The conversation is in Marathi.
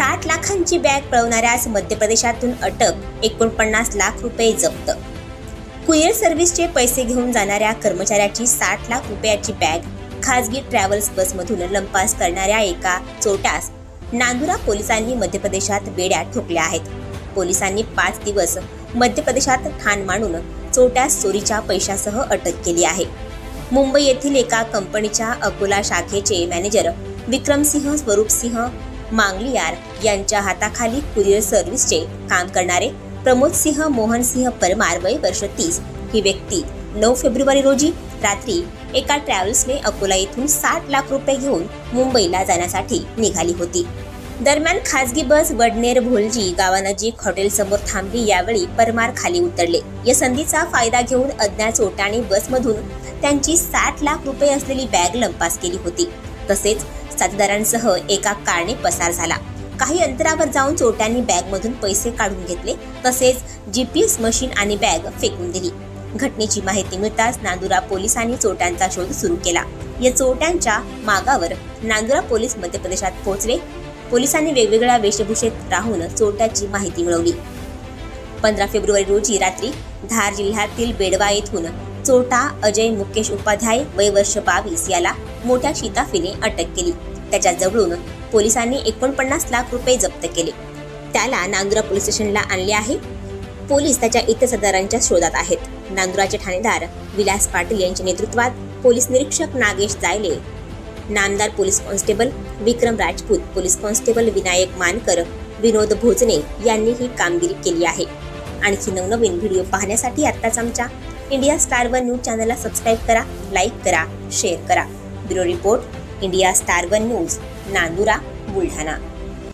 साठ लाखांची बॅग पळवणाऱ्यास मध्य प्रदेशातून अटक एकोणपन्नास लाख रुपये जप्त. कुरिअर सर्व्हिसचे पैसे घेऊन जाणाऱ्या कर्मचाऱ्याची साठ लाख रुपयाची बॅग खासगी ट्रॅव्हल्स बसमधून लंपास करणाऱ्या एका चोरट्यास नांदुरा पोलिसांनी मध्य प्रदेशात बेड्या ठोकल्या आहेत. पोलिसांनी पाच दिवस मध्य प्रदेशात ठाण मांडून चोरट्यास चोरीच्या पैशासह अटक केली आहे. मुंबई येथील एका कंपनीच्या अकोला शाखेचे मॅनेजर विक्रमसिंह स्वरूपसिंह मांगलियार यांच्या हाताखाली कुरिअर सर्व्हिसचे काम करणारे प्रमोद सिंह मोहन सिंह परमार वय वर्ष तीस. ही व्यक्ती नऊ फेब्रुवारी रोजी रात्री एका ट्रॅव्हल्सने अकोला येथून साठ लाख रुपये घेऊन मुंबईला जाण्यासाठी निघाली होती. दरम्यान खासगी बस वडनेर भोलजी गावानजीक हॉटेलसमोर थांबली यावेळी परमार खाली उतरले. या संधीचा फायदा घेऊन अज्ञात चोटाने बसमधून त्यांची साठ लाख रुपये असलेली बॅग लंपास केली होती. तसेच साथीदारांसह एका कारने पसार झाला. काही अंतरावर जाऊन चोरट्यांनी बॅगमधून पैसे काढून घेतले. तसेच जीपीएस मशीन आणि बॅग फेकून दिली. घटनेची माहिती मिळताच नांदुरा पोलिसांनी चोरट्यांचा शोध सुरू केला. या चोरट्यांच्या मागावर नांदुरा पोलीस मध्य प्रदेशात पोहोचले. पोलिसांनी वेगवेगळ्या वेशभूषेत राहून चोरट्याची माहिती मिळवली. पंधरा फेब्रुवारी रोजी रात्री धार जिल्ह्यातील बेडवा येथून चोरटा अजय मुकेश उपाध्याय वय वर्ष बावीस याला मोठ्या शिताफीने अटक केली. त्याच्या जवळून पोलिसांनी एकोणपन्नास लाख रुपये जप्त केले. त्याला नांदुरा पोलीस स्टेशनला आणले आहे. पोलीस त्याच्या इतर सदरांच्या शोधात आहेत. नांदुराचे ठाणेदार विलास पाटील यांच्या नेतृत्वात पोलीस निरीक्षक Nagesh Jayale Namdar police constable Vikram Rajput police constable Vinayak Mankar Vinod Bhojane यांनी ही कामगिरी केली आहे. आणखी नवनवीन व्हिडिओ पाहण्यासाठी आत्ताच आमच्या इंडिया स्टार वन न्यूज चॅनलला सबस्क्राईब करा लाईक करा शेअर करा. Bureau report India star one news Nandura Buldhana.